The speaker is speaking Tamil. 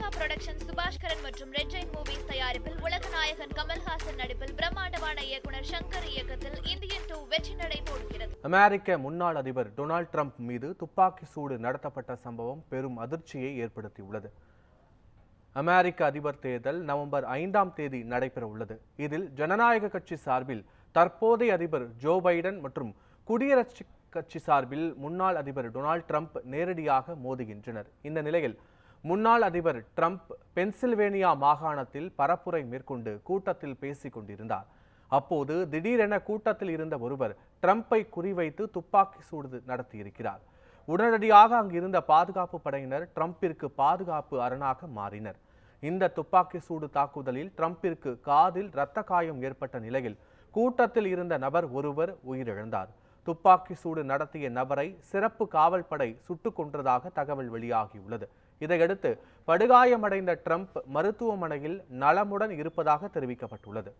லைகா புரொடக்ஷன் சுபாஷ்கரன் மற்றும் ரெட் ஜெயின் மூவிஸ் தயாரிப்பில் உலக நாயகன் கமல்ஹாசன் நடிப்பில் பிரம்மாண்டமான இயக்குனர் சங்கர் இயக்கத்தில் இந்தியன் டூ வெற்றி நடை போடுகிறது. அமெரிக்க முன்னாள் அதிபர் டொனால்ட் ட்ரம்ப் மீது துப்பாக்கி சூடு நடத்தப்பட்ட சம்பவம் பெரும் அதிர்ச்சியை ஏற்படுத்தியுள்ளது. அமெரிக்க அதிபர் தேர்தல் நவம்பர் ஐந்தாம் தேதி நடைபெற உள்ளது. இதில் ஜனநாயக கட்சி சார்பில் தற்போதைய அதிபர் ஜோ பைடன் மற்றும் குடியரசு கட்சி சார்பில் முன்னாள் அதிபர் டொனால்ட் ட்ரம்ப் நேரடியாக மோதுகின்றனர். இந்த நிலையில் முன்னாள் அதிபர் ட்ரம்ப் பென்சில்வேனியா மாகாணத்தில் பரப்புரை மேற்கொண்டு கூட்டத்தில் பேசிக் கொண்டிருந்தார். அப்போது திடீரென கூட்டத்தில் இருந்த ஒருவர் ட்ரம்ப்பை குறிவைத்து துப்பாக்கி சூடு நடத்தியிருக்கிறார். உடனடியாக அங்கிருந்த பாதுகாப்பு படையினர் ட்ரம்பிற்கு பாதுகாப்பு அரணாக மாறினர். இந்த துப்பாக்கி சூடு தாக்குதலில் ட்ரம்பிற்கு காதில் இரத்த காயம் ஏற்பட்ட நிலையில் கூட்டத்தில் இருந்த நபர் ஒருவர் உயிரிழந்தார். துப்பாக்கி சூடு நடத்திய நபரை சிறப்பு காவல் படை சுட்டுக் கொன்றதாக தகவல் வெளியாகியுள்ளது. இதையடுத்து படுகாயமடைந்த ட்ரம்ப் மருத்துவமனையில் நலமுடன் இருப்பதாக தெரிவிக்கப்பட்டுள்ளது.